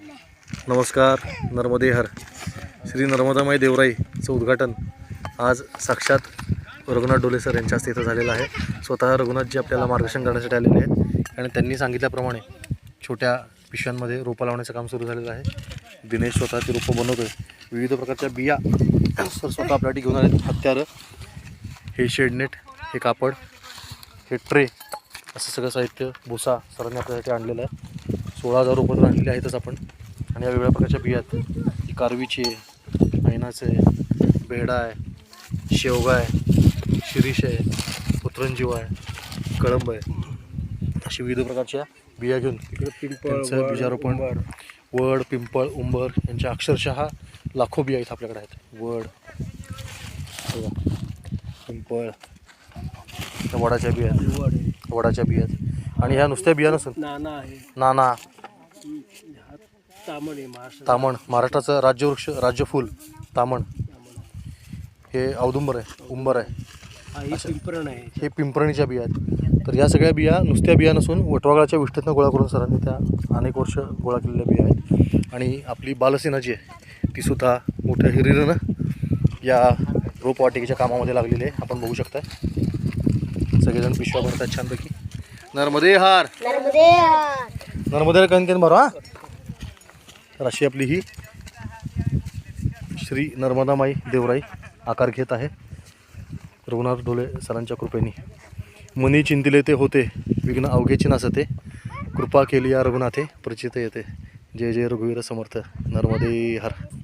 नमस्कार नर्मदे हर. श्री नर्मदामाई देवराईचं उद्घाटन आज साक्षात रघुनाथ डोले सर यांच्या हस्ते इथं झालेलं आहे. स्वतः रघुनाथजी आपल्याला मार्गदर्शन करण्यासाठी आलेले आहेत आणि त्यांनी सांगितल्याप्रमाणे छोट्या पिशव्यांमध्ये रोपं लावण्याचं काम सुरू झालेलं आहे. दिनेश स्वतः ती रोपं बनवतो आहे विविध प्रकारच्या बिया सर स्वतः आपल्यासाठी घेऊन आले हत्यारं हे शेडनेट हे कापड हे ट्रे असं सगळं साहित्य भुसा सरांनी आपल्यासाठी आणलेलं आहे. सोळा हजार रुपये आणलेले आहेतच आपण. आणि या वेगळ्या प्रकारच्या बिया आहेत. ही कारवीची आहे मैनाचं आहे बेडा आहे शेवगा आहे शिरीष आहे पुत्रंजीव आहे कळंब आहे. अशी विविध प्रकारच्या बिया घेऊन त्यांचं बीजारोपण वड पिंपळ उंबर यांच्या अक्षरशः लाखो बिया इथं आपल्याकडे आहेत. वड पिंपळ वडाच्या बिया वडाच्या बिया आणि ह्या नुसत्या बिया नसून? नाना आहे. नाना. हा तामण आहे महाराष्ट्र तामण. महाराष्ट्राचं राज्यवृक्ष राज्यफूल तामण. हे औदुंबर आहे उंबर आहे. हा ही पिंपरण आहे. हे पिंपरणीच्या बिया आहेत. तर या सगळ्या बिया नुसत्या बिया नसून वटवागळाच्या विष्ठेतनं गोळा करून सरांनी त्या अनेक वर्ष गोळा केलेल्या बिया आहेत. आणि आपली बालसेना जी आहे तीसुद्धा मोठ्या हिरिरीनं या रोपवाटिकेच्या कामामध्ये लागलेली आहे. आपण बघू शकता सगळेजण पिशव्या भरतात छानपैकी. नर्मदे हार. नर्मदे हार. नर्मदे कणकेन हा? तर अशी आपली ही श्री नर्मदामाई देवराई आकार घेत आहे. रघुनाथ डोले सरांच्या कृपेने. मुनी चिंतिले ते होते विघ्न अवघेची नासते. कृपा केली या रघुनाथे प्रचित येते. जय जय रघुवीर समर्थ. नर्मदे हर.